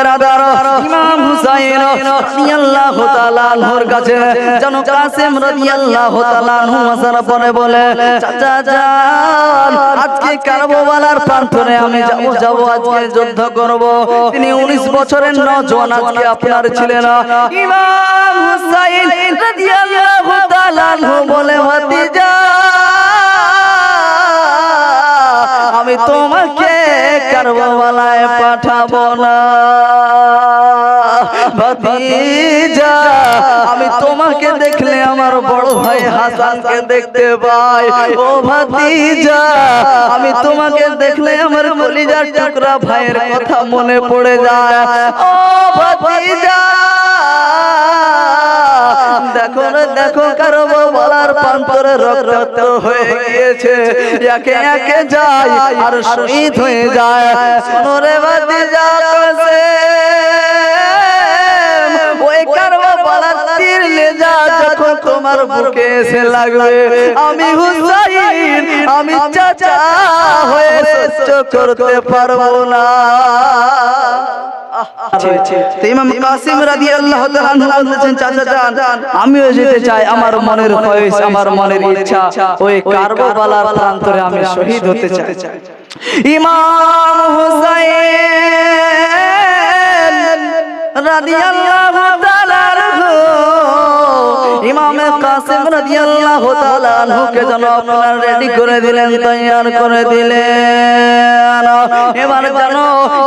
বেরাদার ইমাম হুসাইন, রাদিয়াল্লাহু তাআলা আনহুর কাছে। যেন কাসিম রাদিয়াল্লাহু তাআলা আনহু আসার পরে বলে, চাচা যান, আজকে কারবালার প্রান্তরে আমি যাব যাব, আজকে যুদ্ধ করব। তিনি 19 বছরের নওজোয়ান, আজকে আপনার ছিলেন বলে আমি তোমাকে কারবালায় পাঠাবো না। হাসানকে দেখতে পাই। ও ভাতিজা, আমি তোমাকে দেখলে আমার কলিজার টুকরা ভাইয়ের কথা মনে পড়ে যায়। ও ভাতিজা, দেখো দেখো, কারও বলার প্রান্তরে রক্ত হয়ে গিয়েছে। একে একে যায় আর শহীদ হয়ে যায়। শোনো রে বাদি যা যখন তোমার বুকে এসে লাগবে, আমি হুসাইন, আমি চাচা হয়ে সহ্য করতে পারব না। যেতে চাই, আমার মনের খয়েশ, আমার মনের ইচ্ছা, ওই কারবালার প্রান্তরে আমি শহীদ হতে চাই। ইমাম হুসাইন রাদিয়াল্লাহু ইমাম কাসিম রাদিয়াল্লাহু তাআলা আনহুকে যেন আপনারা রেডি করে দিলেন তৈয়ার করে দিলেন। এবার যেন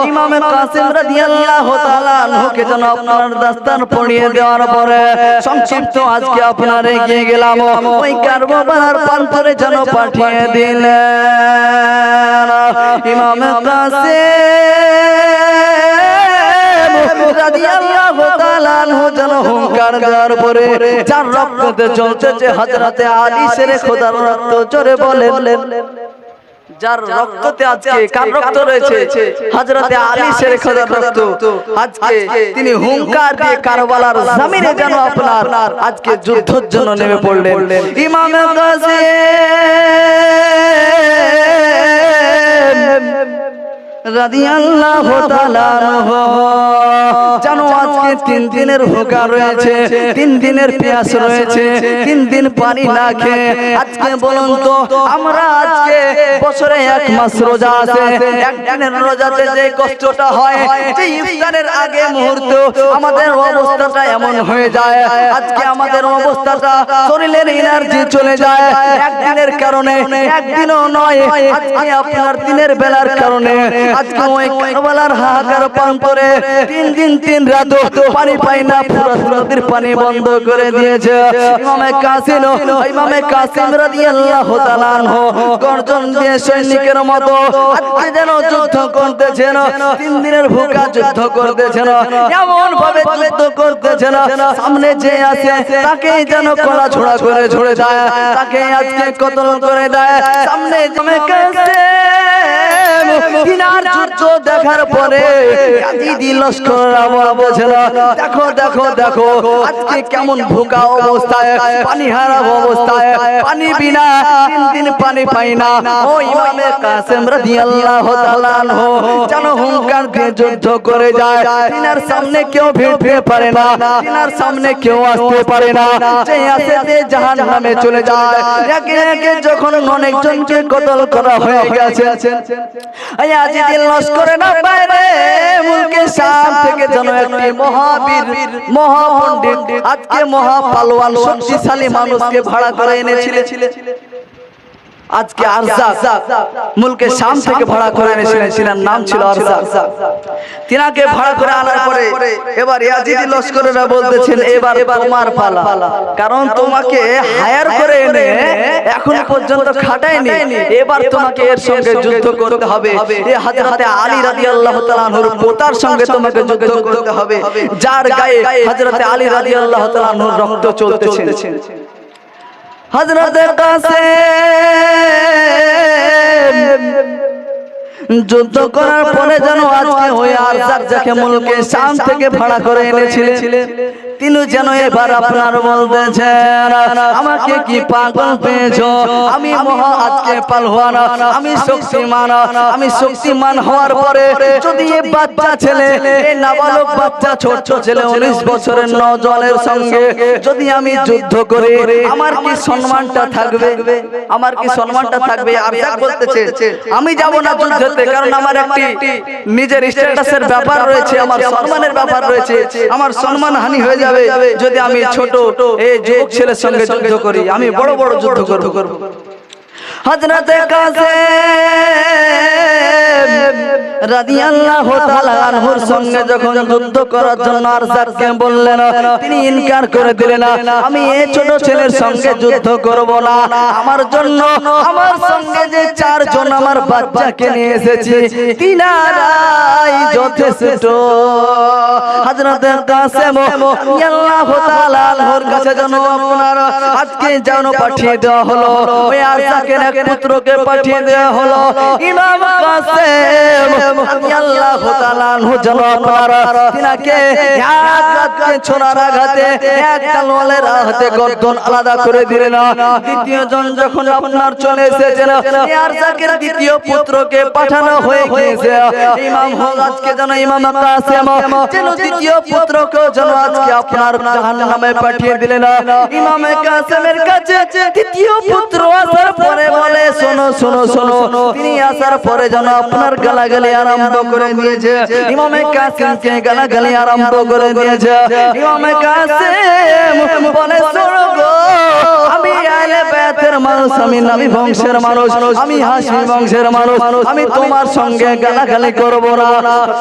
ইমাম কাসিম রাদিয়াল্লাহু তাআলা আনহুকে যেন আপনার দাস্তান পড়িয়ে দেওয়ার পরে সংক্ষিপ্ত আজকে আপনার এগিয়ে গেলাম। ওই কারবালার প্রান্তরে যেন পাঠিয়ে দিলেন। ইমাম কাসিম যেন দেওয়ার পরে যার রক্ততে চলতেছে হযরতে আলী শেরে খোদার রক্ত, জোরে বলেন। যার রক্ততে আজকে কার রক্ত রয়েছে? আলী খোদার রক্ত। আজকে তিনি হুঙ্কার দিয়ে কারবালার জমিনে যেন আপনার আজকে যুদ্ধের জন্য নেমে পড়লেন। ইমাম জানো আজকে তিন দিনের ভোগা রয়েছে, তিন দিনের পেয়াস রয়েছে, তিন দিন পানি না খেয়ে আজকে বলুন তো, আমরা আজকে বছরে এক মাস রোজা আছে একদিনের রোজাতে যে কষ্টটা হয়, যে ইফতারের আগে মুহূর্ত, আমাদের অবস্থাটা এমন হয়ে যায়, আজকে আমাদের অবস্থাটা শরীরের এনার্জি চলে যায় একদিনের কারণে একদিনও নয়, আজকে আপনার দিনের বেলার কারণে, আজকে ওই কারবালার হাহাকার প্রান্তরে তিন দিন তিন রাত পানি পাই না, পুরো নদীর পানি বন্ধ করে দিয়েছে। ইমামে কাসিম ইমামে কাসিম রাদিয়াল্লাহু তাআলা গর্জন দিয়ে সৈনিকের মতো আজকে যেন যুদ্ধ করতেছেন, তিন দিনের ভুকা যুদ্ধ করতেছেন এমন ভাবে যুদ্ধ করতেছেন, সামনে যে আছে, তাকেই যেন কলা ছোড়া করে ঝরে যায় তাকে আজকে কতল করে দেয়, সামনে জমে কাছে কিনার যুদ্ধ দেখার পরে লস্কর দেখো দেখো দেখো আজকে কেমন ভোগা অবস্থায় পানি হারা অবস্থায় পানি বিনা তিন দিন পানি পাই না ও ইমামে কাসেম রাদিয়াল্লাহু তাআলা আনহু যেন হুঙ্কার দিয়ে যুদ্ধ করে যায়। তিনার সামনে কেউ ভিড়তে পারে না। তিনার সামনে কেউ আসতে পারে না। যে আসে যে জাহান্নামে চলে যায়। একে একে যখন অনেকজনকে কতল করা হয়ে গেছে আজ দিন লস্করে না বাইরে মুলকে শাম থেকে যেন একটি মহাবীর মহাপণ্ডিত আজকে মহাপালোয়ান শক্তিশালী মানুষকে ভাড়া করে এনেছিলেন আজকে আরজা মুলকে শাম থেকে ভাড়া করে এনেছিলেন নাম ছিল আরজা তিনাকে ভাড়া করে আনার পরে এবার ইয়াজিদি লস্করেরা বলতেছেন এবার তোমার পালা। কারণ তোমাকে হায়ার করে এনে এখন পর্যন্ত খাটায়নি। এবার তোমাকে এর সঙ্গে যুদ্ধ করতে হবে। এই হযরতে আলী রাদিয়াল্লাহু তাআলা আনহুর পোতার সঙ্গে তোমাকে যুদ্ধ করতে হবে। যার গায়ে হযরতে আলী রাদিয়াল্লাহু তাআলা আনহুর রক্ত চলতেছে। হযরতের কাছে। যুদ্ধ করার পরে যেন আজকে ওই আরজাক যাকে মুলকে শাম থেকে ভাড়া করে এনেছিলেন, তিনি যেন এবার আপনার বলতেছেন আমাকে কি পাগল পেয়েছ? আমি মহা আজকে পালওয়ান আমি শক্তিমান আমি শক্তিমান হওয়ার পরে যদি এই বাচ্চা ছেলে এই নাবালক বাচ্চা ছোট ছেলে উনিশ বছরের নজনের সঙ্গে যদি আমি যুদ্ধ করি, আমার কি সম্মানটা থাকবে? আমার কি সম্মানটা থাকবে? আর বলতেছে আমি যাব না যুদ্ধতে কারণ আমার একটি নিজের স্ট্যাটাসের ব্যাপার রয়েছে আমার সম্মানের ব্যাপার রয়েছে আমার সম্মান হানি হয়ে যাবে যদি আমি ছোট এই যুবক ছেলের সঙ্গে যুদ্ধ করি আমি বড় বড় যুদ্ধ করব। হজরতে কাছে আমি আমার নিয়ে আজকে যেন পাঠিয়ে দেওয়া হলো। পুত্রকে পাঠিয়ে দেওয়া হলো। ইমাম কাসেম। রাদিয়াল্লাহু তাআলা আনহু যেন আপনার তিনাকে এক রাতকে ছোড়ার আঘাতে এক তলোয়ারের আঘাতে গর্দন আলাদা করে দিলেন। দ্বিতীয় জন যখন আপনার চলে এসেছেন এই আরজাকের দ্বিতীয় পুত্রকে পাঠানো হয়ে গিয়েছে ইমাম হোক আজকে যেন ইমাম কাসেম। যেন দ্বিতীয় পুত্রকে যেন আজকে আপনার জাহান্নামে পাঠিয়ে দিলেন। ইমাম কাসেমের কাছে দ্বিতীয় পুত্র আসার পরে বলে, শোনো শোনো শোনো, তিনি আসার পরে যেন আপনার গালাগালি আরম্ভ করে দিয়েছে। ইমামে কাসেমকে গালাগালি আরম্ভ করে দিয়েছে। ইমামে কাসেম বলে, শোনো গো, আমি আলে বেতের মানুষ, আমি নামি বংশের মানুষ, আমি হাসি বংশের মানুষ, আমি তোমার সঙ্গে গালাগালি করব না।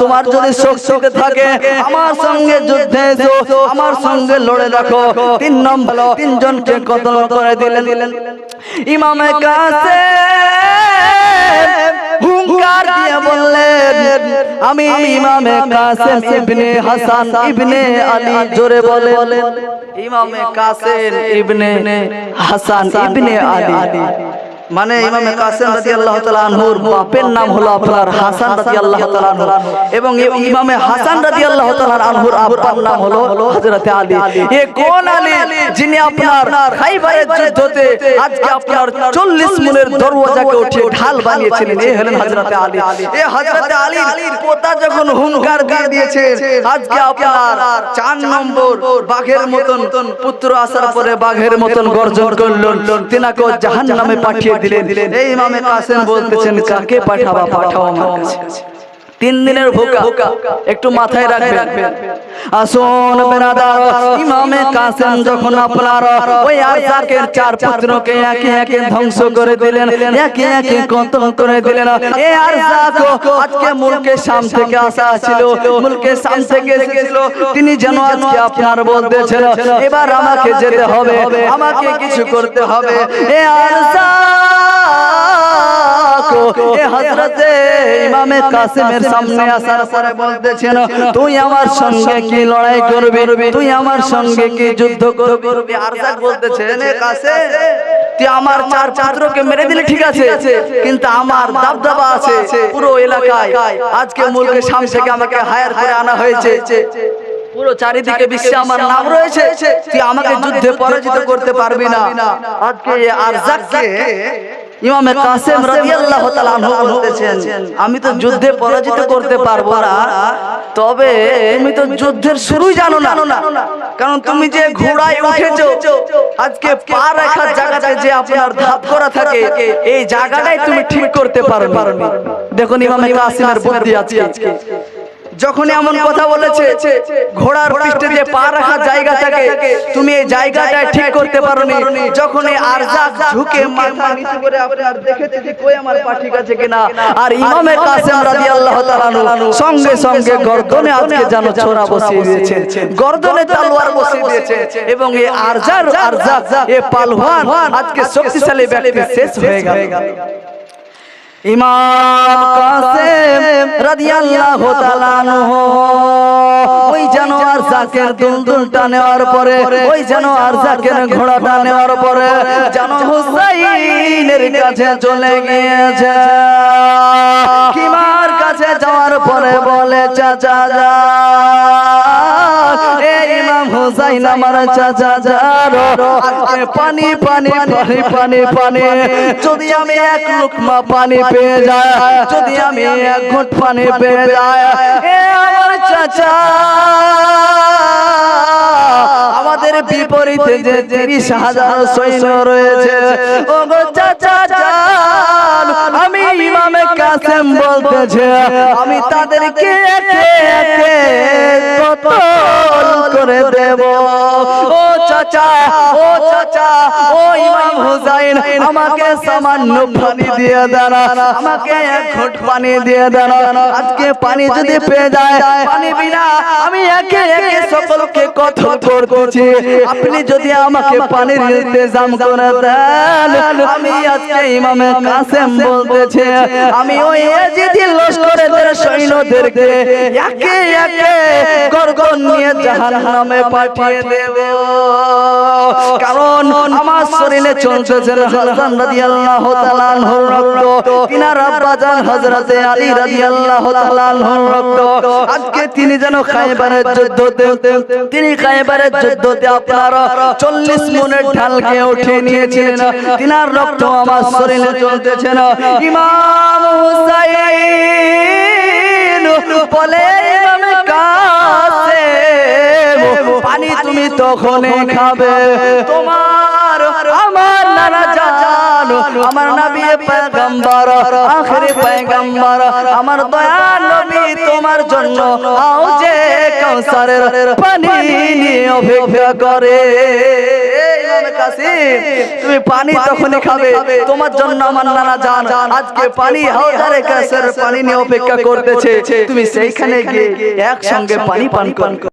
তোমার যদি শক্তি থাকে, আমার সঙ্গে যুদ্ধে এসো, আমার সঙ্গে লড়ে রাখো তিন নম্বর, তিনজনকে কতল করে দিলেন? ইমামে কাছে হুঙ্কার দিয়ে বললেন আমি ইমামে কাসেম ইবনে হাসান ইবনে আলী জোরে বলেন ইমাম কাসেম ইবনে হাসান ইবনে আলী? মানে ইমামে কাসেম রাদিয়াল্লাহু তাআলা আনহুর বাপের নাম হলো আপনার হাসান রাদিয়াল্লাহু তাআলা আনহু। এবং এই ইমামে হাসান রাদিয়াল্লাহু তাআলা আনহুর আব্বার নাম হলো হযরত আলী। এ কোন আলী? যিনি আপনার খাইবারের যুদ্ধতে আজকে আপনার 40 মুনের দরওয়াজাকে উঠিয়ে ঢাল বানিয়েছিলেন। এই হলেন হযরত আলী। এই হযরত আলীর পোতা যখন হুঙ্কার দিয়ে দিয়েছে আজকে আপনার চার নম্বর বাঘের মতন পুত্র আসার পরে বাঘের মতন গর্জন করলেন তিনাকে জাহান্নামে পাঠিয়ে দিলেন। এই ইমামে কাসেম বলতেছেন কাকে পাঠাবা? পাঠাও আমার কাছে। তিন দিনের ভোকা একটু মাথায় রাখবেন। আসুন বেরাদার ইমামে কাসেম যখন আপনার ওই আরজাকের চার পুত্রকে একে একে ধ্বংস করে দিলেন একে একে কতল করে দিলেন। এই আরজাক আজকে মুলকে শাম থেকে আসা ছিল। মুলকে শাম থেকে এসেছিল। তিনি যেন আজকে আপনার বলতেছেন এবার আমাকে যেতে হবে। আমাকে কিছু করতে হবে। এ আরজাক এ ইমামে কাসেমের সামনে আসার পরে বলতেছেন তুই আমার সঙ্গে কি লড়াই করবি? তুই আমার সঙ্গে কি যুদ্ধ করবি? আরজাক বলতেছেন এ তুই আমার চার মেরে দিলে ঠিক আছে? কিন্তু আমার দাবদাবা আছে পুরো এলাকায়। আজকে মুলকে সাম থেকে আমাকে হায়ার করে আনা হয়েছে। পুরো চারিদিকে বিশ্বে আমার নাম রয়েছে। তুই আমাকে যুদ্ধে পরাজিত করতে পারবি না। আজকে আরজাককে ইমামে কাসেম রাদিয়াল্লাহু তাআলা আনহু বলতেছেন আমি তো যুদ্ধে পরাজিত করতে পারব না। তবে তুমি তো যুদ্ধের শুরুই জানো না। কারণ তুমি যে ঘোড়ায় উঠেছো আজকে পা রাখার জায়গাতে যে আপনার ধাপ করা থাকে এই জায়গাটাই তুমি ঠিক করতে পারো দেখুন ইমামে কাসেমের বুদ্ধি আছে আজকে। যখন এমন কথা বলেছে ঘোড়ার পৃষ্ঠে যে পা রাখার জায়গা থাকে তুমি এই জায়গাটা ঠিক করতে পারো যখন এই আরজাক ঝুঁকে মাথা নিচু করে আপনার দেখেছে যে কই আমার পা ঠিক আছে কিনা? আর ইমামে কাসেম রাদিয়াল্লাহু তাআলা সঙ্গে সঙ্গে গর্দনে আজকে যেন ছোরা বসিয়ে দিয়েছে। গর্দনে তলোয়ার বসিয়ে দিয়েছে। এবং এই আরজার আরজাক এ পালওয়ান আজকে শক্তিশালী ব্যক্তি শেষ হয়ে গেল। ওই জানোয়ার জাকের দুলদুলটা নেওয়ার পরে, ওই জানোয়ার জাকের ঘোড়াটা নেওয়ার পরে জানো হুসাইনের কাছে চলে কাছে যাওয়ার পরে বলে, চাচা যা হুসাইন আমার চাচা যারো। পানি পানি পানি পানি পানি। যদি আমি এক লুকমা পানি পেয়ে যাই যদি আমি এক ঘট পানি পেয়ে যাই এ আমার চাচা। আমাদের বিপরীতে যে তিরিশ হাজার সৈন্য রয়েছে ও গো চাচা যান আমি ইমামে কাসেম বলতেছে আমি তাদেরকে একে একে কতল করে দেব। ও চাচা, ও চাচা, ও ইমাম হুসাইন, আমাকে সামান্য পানি দিয়ে দেন আমাকে এক ঘট পানি দিয়ে দেন আজকে পানি যদি পেয়ে যায়, পানি বিনা আমি একে একে সকলকে কতল করতেছি। আপনি যদি আমাকে পানির ইন্তজাম করে দেন, আমি আজকে ইমামে কাসেম বলতেছে, আমি ওই এজিদি লস্করের সৈন্যদেরকে একে একে গর্গন নিয়ে জাহান্নামে পাঠিয়ে দেব। কারণ আমার শরীরে চলতেছে হাসান রাদিয়াল্লাহু তাআলা আনহুর রক্ত। তিনার আব্বা জান হযরতে আলী রাদিয়াল্লাহু তাআলা আনহুর রক্ত। আজকে তিনি যেন খায়বারের যুদ্ধতে তিনি খায়বারের যুদ্ধতে আপনার 40 মনের ঢালকে উঠিয়ে নিয়েছিলেন। তিনার রক্ত আমার শরীরে চলতেছে না। ইমাম হুসাইন বলে ইমাম পানি তুমি তখনই খাবে তোমার আমার নানা জান আমার নবী পয়গম্বর আখরি পয়গম্বর আমার দয়া নবী তোমার জন্য আও যে কাউসারের পানি নিয়ে অপেক্ষা করে। তুমি পানি তখনই খাবে তোমার জন্য আমার নানা জান আজকে পানি হাওদারে কাছের পানি নিয়ে অপেক্ষা করতেছে। তুমি সেইখানে গিয়ে একসঙ্গে পানি পান করো।